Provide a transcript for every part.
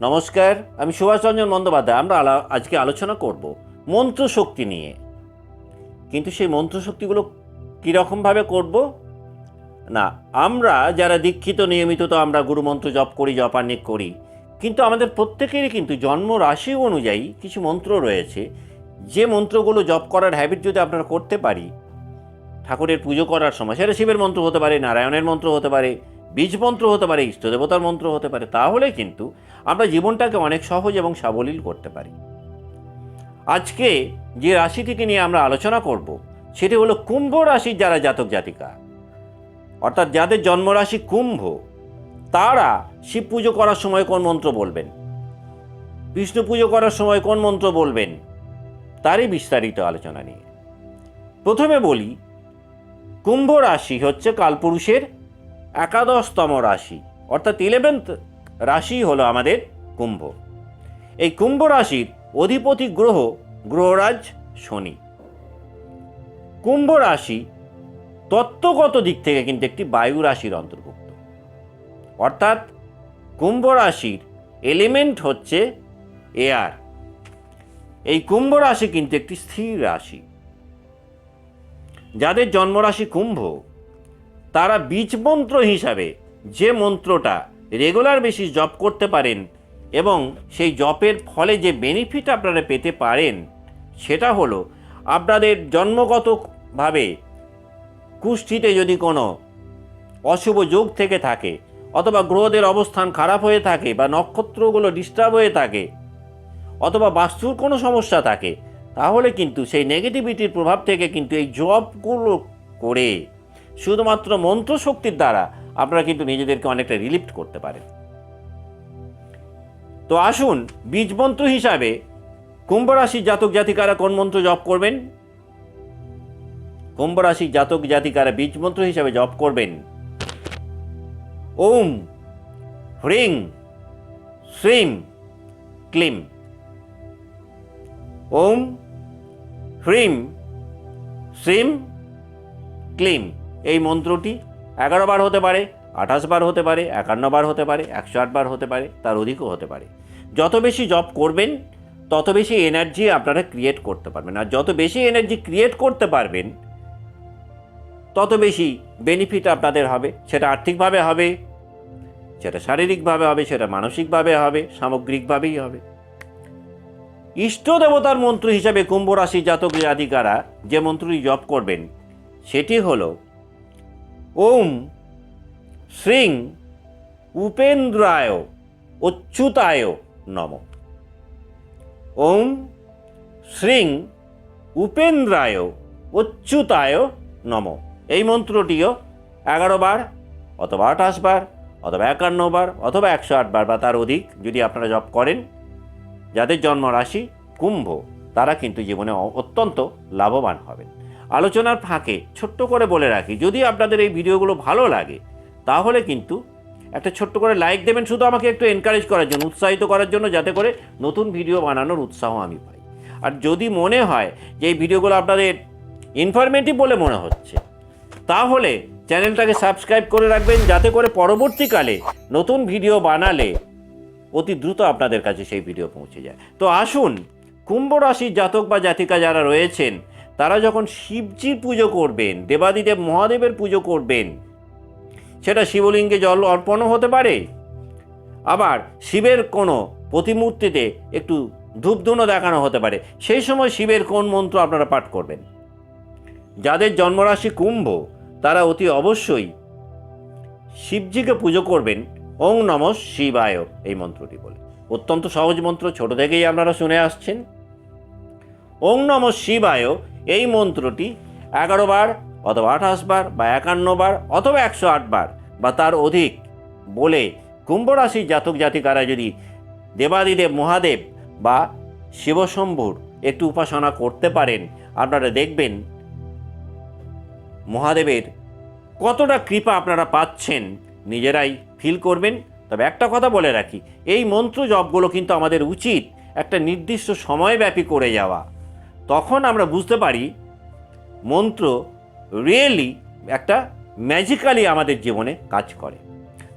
নমস্কার, আমি সুভাষরঞ্জন বন্দ্যোপাধ্যায়। আমরা আজকে আলোচনা করব মন্ত্র শক্তি নিয়ে। কিন্তু সেই মন্ত্র শক্তিগুলো কীরকমভাবে করব? না, আমরা যারা দীক্ষিত, নিয়মিত, তো আমরা গুরুমন্ত্র জপ করি, জপান্নিক করি। কিন্তু আমাদের প্রত্যেকেরই কিন্তু জন্ম রাশি অনুযায়ী কিছু মন্ত্র রয়েছে। যে মন্ত্রগুলো জপ করার হ্যাবিট যদি আপনারা করতে পারি, ঠাকুরের পুজো করার সময়, সেটা শিবের মন্ত্র হতে পারে, নারায়ণের মন্ত্র হতে পারে বীজ মন্ত্র হতে পারে, ইষ্টদেবতার মন্ত্র হতে পারে, তাহলে কিন্তু আমরা জীবনটাকে অনেক সহজ এবং সাবলীল করতে পারি। আজকে যে রাশিটিকে নিয়ে আমরা আলোচনা করব, সেটি হলো কুম্ভ রাশির যারা জাতক জাতিকা। অর্থাৎ যাদের জন্মরাশি কুম্ভ, তারা শিব পুজো করার সময় কোন মন্ত্র বলবেন? বিষ্ণু পুজো করার সময় কোন মন্ত্র বলবেন? তারই বিস্তারিত আলোচনা নিয়ে। প্রথমে বলি, কুম্ভ রাশি হচ্ছে কালপুরুষের একাদশতম রাশি, অর্থাৎ ইলেভেন্থ রাশি হলো আমাদের কুম্ভ। এই কুম্ভ রাশির অধিপতি গ্রহ গ্রহরাজ শনি। কুম্ভ রাশি তত্ত্বগত দিক থেকে কিন্তু একটি বায়ু রাশির অন্তর্ভুক্ত। অর্থাৎ কুম্ভ রাশির এলিমেন্ট হচ্ছে এয়ার এই কুম্ভ রাশি কিন্তু একটি স্থির রাশি। যাদের জন্মরাশি কুম্ভ তারা বীজ মন্ত্র হিসাবে যে মন্ত্রটা রেগুলার বেসিস জপ করতে পারেন এবং সেই জপের ফলে যে বেনিফিট আপনারা পেতে পারেন, সেটা হলো আপনাদের জন্মগতভাবে কুষ্ঠিতে যদি কোনো অশুভ যোগ থেকে থাকে অথবা গ্রহদের অবস্থান খারাপ হয়ে থাকে বা নক্ষত্রগুলো ডিস্টার্ব হয়ে থাকে অথবা বাস্তুর কোনো সমস্যা থাকে, তাহলে কিন্তু সেই নেগেটিভিটির প্রভাব থেকে কিন্তু এই জবগুলো করে শুধুমাত্র মন্ত্র শক্তির দ্বারা আপনারা কিন্তু নিজেদেরকে অনেকটা রিলিফট করতে পারেন। তো আসুন বীজ মন্ত্র হিসাবে কুম্ভ রাশির জাতক জাতিকারা কোন মন্ত্র জপ করবেন? কুম্ভ রাশির জাতক জাতিকারা বীজ মন্ত্র হিসাবে জপ করবেন। ওম, হ্রিং, শ্রীম, ক্লিম। ওম, হ্রিম, শ্রীম, ক্লিম। এই মন্ত্রটি এগারো বার হতে পারে, আঠাশ বার হতে পারে, একান্ন বার হতে পারে, একশো আট বার হতে পারে, তার অধিকও হতে পারে। যত বেশি জব করবেন, তত বেশি এনার্জি আপনারা ক্রিয়েট করতে পারবেন। আর যত বেশি এনার্জি ক্রিয়েট করতে পারবেন, তত বেশি বেনিফিট আপনাদের হবে। সেটা আর্থিকভাবে হবে, সেটা শারীরিকভাবে হবে, সেটা মানসিকভাবে হবে, সামগ্রিকভাবেই হবে। ইষ্ট দেবতার মন্ত্র হিসাবে কুম্ভ রাশি জাতক জাতিকারা যে মন্ত্রটি জপ করবেন, সেটি হল ওম শ্রীং উপেন্দ্রায় অচ্যুতায় নম। ওম শ্রীং উপেন্দ্রায় অচ্যুতায় নম। এই মন্ত্রটিও এগারো বার অথবা আঠাশ বার অথবা একান্ন বার অথবা একশো আট বার বা তার অধিক যদি আপনারা জপ করেন, যাদের জন্মরাশি কুম্ভ, তারা কিন্তু জীবনে অত্যন্ত লাভবান হবেন। আলোচনার ফাঁকে ছোট্ট করে বলে রাখি, যদি আপনাদের এই ভিডিওগুলো ভালো লাগে, তাহলে কিন্তু একটা ছোট্ট করে লাইক দেবেন, শুধু আমাকে একটু এনকারেজ করার জন্য, উৎসাহিত করার জন্য, যাতে করে নতুন ভিডিও বানানোর উৎসাহ আমি পাই। আর যদি মনে হয় যে এই ভিডিওগুলো আপনাদের ইনফরমেটিভ বলে মনে হচ্ছে, তাহলে চ্যানেলটাকে সাবস্ক্রাইব করে রাখবেন, যাতে করে পরবর্তীকালে নতুন ভিডিও বানালে অতি দ্রুত আপনাদের কাছে সেই ভিডিও পৌঁছে যায়। তো আসুন, কুম্ভ রাশির জাতক বা জাতিকা যারা রয়েছেন তারা যখন শিবজির পুজো করবেন, দেবাদিদেব মহাদেবের পুজো করবেন, সেটা শিবলিঙ্গে জল অর্পণও হতে পারে। আবার শিবের কোনো প্রতিমূর্তিতে একটু ধূপধুনো দেখানো হতে পারে। সেই সময় শিবের কোন মন্ত্র আপনারা পাঠ করবেন? যাদের জন্মরাশি কুম্ভ, তারা অতি অবশ্যই শিবজিকে পুজো করবেন। ওং নম শিবায় এই মন্ত্রটি বলে। অত্যন্ত সহজ মন্ত্র, ছোট থেকেই আপনারা শুনে আসছেন। ওং নম শিবায় এই মন্ত্রটি এগারো বার অথবা আঠাশ বার বা একান্ন বার অথবা একশো আট বার বা তার অধিক বলে কুম্ভ রাশির জাতক জাতিকারা যদি দেবাদিদেব মহাদেব বা শিবশম্ভুর একটু উপাসনা করতে পারেন, আপনারা দেখবেন মহাদেবের কতটা কৃপা আপনারা পাচ্ছেন, নিজেরাই ফিল করবেন। তবে একটা কথা বলে রাখি, এই মন্ত্র জপগুলো কিন্তু আমাদের উচিত একটা নির্দিষ্ট সময়ব্যাপী করে যাওয়া। তখন আমরা বুঝতে পারি মন্ত্র রিয়েলি একটা ম্যাজিক্যালি আমাদের জীবনে কাজ করে।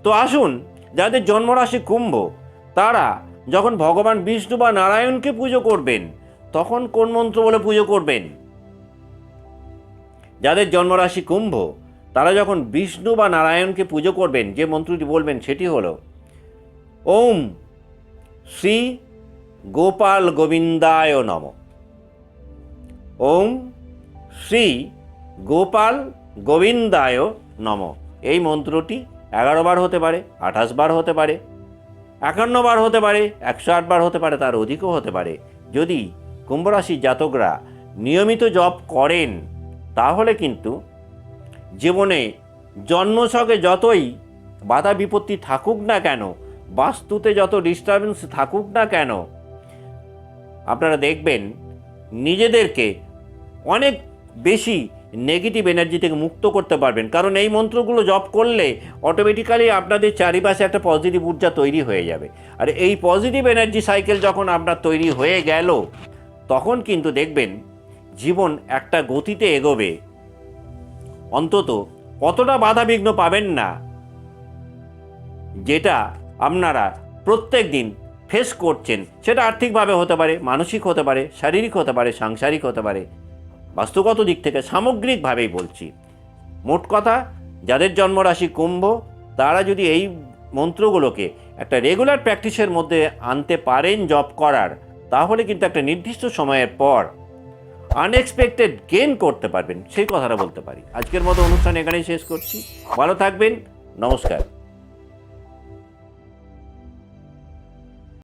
তো আসুন, যাদের জন্মরাশি কুম্ভ, তারা যখন ভগবান বিষ্ণু বা নারায়ণকে পুজো করবেন, তখন কোন মন্ত্র বলে পুজো করবেন? যাদের জন্মরাশি কুম্ভ, তারা যখন বিষ্ণু বা নারায়ণকে পুজো করবেন, যে মন্ত্রটি বলবেন সেটি হলো, ওম শ্রী গোপাল গোবিন্দায় নম। ওম শ্রী গোপাল গোবিন্দায় নম। এই মন্ত্রটি এগারো বার হতে পারে, আঠাশ বার হতে পারে, একান্ন বার হতে পারে, একশো আট বার হতে পারে, তার অধিকও হতে পারে। যদি কুম্ভরাশির জাতকরা নিয়মিত জপ করেন, তাহলে কিন্তু জীবনে জন্মছকে যতই বাধা বিপত্তি থাকুক না কেন, বাস্তুতে যত ডিস্টারবেন্স থাকুক না কেন, আপনারা দেখবেন নিজেদেরকে অনেক বেশি নেগেটিভ এনার্জি থেকে মুক্ত করতে পারবেন। কারণ এই মন্ত্রগুলো জপ করলে অটোমেটিক্যালি আপনাদের চারিপাশে একটা পজিটিভ ঊর্জা তৈরি হয়ে যাবে। আর এই পজিটিভ এনার্জি সাইকেল যখন আপনার তৈরি হয়ে গেল, তখন কিন্তু দেখবেন জীবন একটা গতিতে এগোবে। অন্তত কতটা বাধাবিঘ্ন পাবেন না, যেটা আপনারা প্রত্যেক দিন ফেস করছেন, সেটা আর্থিকভাবে হতে পারে, মানসিক হতে পারে, শারীরিক হতে পারে, সাংসারিক হতে পারে বাস্তুগত দিক থেকে সামগ্রিকভাবেই বলছি। মোট কথা, যাদের জন্মরাশি কুম্ভ, তারা যদি এই মন্ত্রগুলোকে একটা রেগুলার প্র্যাকটিসের মধ্যে আনতে পারেন জব করার, তাহলে কিন্তু একটা নির্দিষ্ট সময়ের পর আনএক্সপেক্টেড গেন করতে পারবেন। সেই কথাটা বলতে পারি। আজকের মতো অনুষ্ঠান এখানেই শেষ করছি। ভালো থাকবেন। নমস্কার।